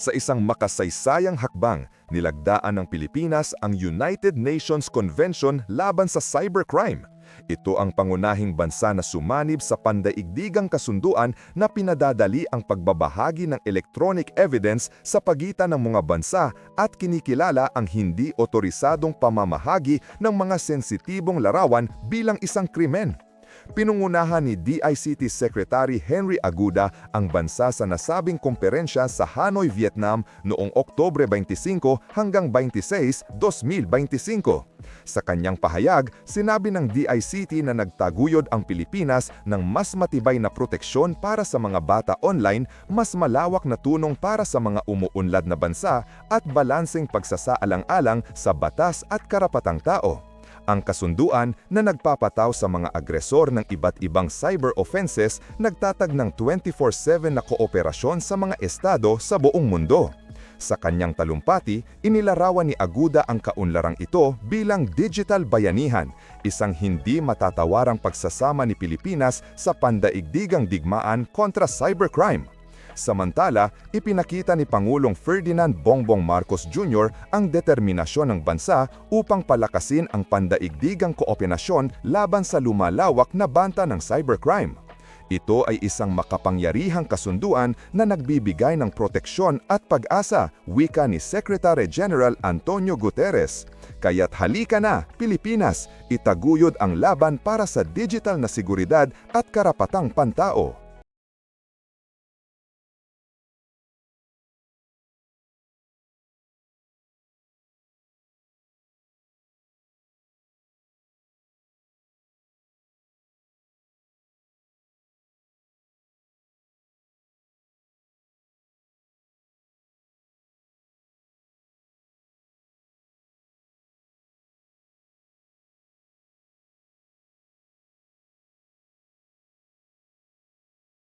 Sa isang makasaysayang hakbang, nilagdaan ng Pilipinas ang United Nations Convention laban sa cybercrime. Ito ang pangunahing bansa na sumanib sa pandaigdigang kasunduan na pinadadali ang pagbabahagi ng electronic evidence sa pagitan ng mga bansa at kinikilala ang hindi otorisadong pamamahagi ng mga sensitibong larawan bilang isang krimen. Pinungunahan ni DICT Secretary Henry Aguda ang bansa sa nasabing komperensya sa Hanoi, Vietnam noong Oktobre 25 hanggang 26, 2025. Sa kanyang pahayag, sinabi ng DICT na nagtaguyod ang Pilipinas ng mas matibay na proteksyon para sa mga bata online, mas malawak na tunong para sa mga umuunlad na bansa at balanseng pagsasaalang-alang sa batas at karapatang tao ang kasunduan na nagpapataw sa mga agresor ng iba't ibang cyber offenses nagtatag ng 24-7 na kooperasyon sa mga estado sa buong mundo. Sa kanyang talumpati, inilarawan ni Aguda ang kaunlarang ito bilang digital bayanihan, isang hindi matatawarang pagsasama ni Pilipinas sa pandaigdigang digmaan kontra cybercrime. Samantala, ipinakita ni Pangulong Ferdinand Bongbong Marcos Jr. ang determinasyon ng bansa upang palakasin ang pandaigdigang kooperasyon laban sa lumalawak na banta ng cybercrime. Ito ay isang makapangyarihang kasunduan na nagbibigay ng proteksyon at pag-asa, wika ni Secretary General Antonio Guterres. Kaya't halika na, Pilipinas, itaguyod ang laban para sa digital na seguridad at karapatang pantao.